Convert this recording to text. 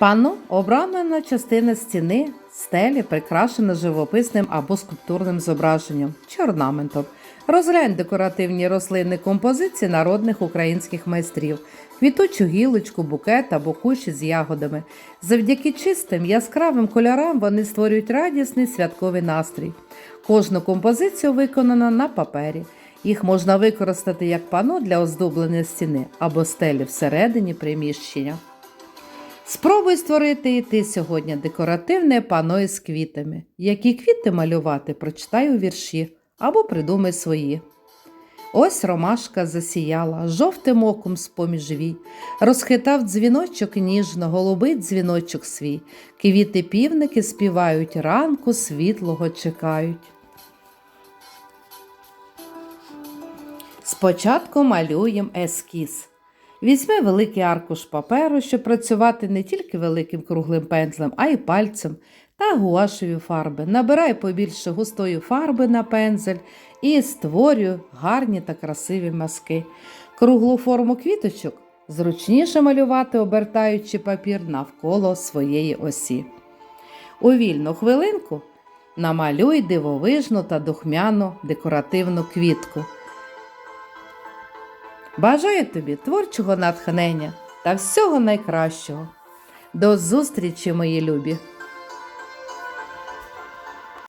Панно обрамлена частина стіни, стелі прикрашена живописним або скульптурним зображенням чи орнаментом. Розглянь декоративні рослинні композиції народних українських майстрів, квітучу гілочку, букет або кущі з ягодами. Завдяки чистим яскравим кольорам вони створюють радісний святковий настрій. Кожну композицію виконано на папері. Їх можна використати як пано для оздоблення стіни або стелі всередині приміщення. Спробуй створити і ти сьогодні декоративне пано із квітами. Які квіти малювати, прочитай у вірші або придумай свої. Ось ромашка засіяла, жовтим оком з-поміж вій, розхитав дзвіночок ніжно, голубий дзвіночок свій. Квіти півники співають, ранку світлого чекають. Спочатку малюємо ескіз. Візьми великий аркуш паперу, щоб працювати не тільки великим круглим пензлем, а й пальцем та гуашеві фарби. Набирай побільше густої фарби на пензель і створюй гарні та красиві мазки. Круглу форму квіточок зручніше малювати, обертаючи папір навколо своєї осі. У вільну хвилинку намалюй дивовижну та духмяну декоративну квітку. Бажаю тобі творчого натхнення та всього найкращого. До зустрічі, мої любі!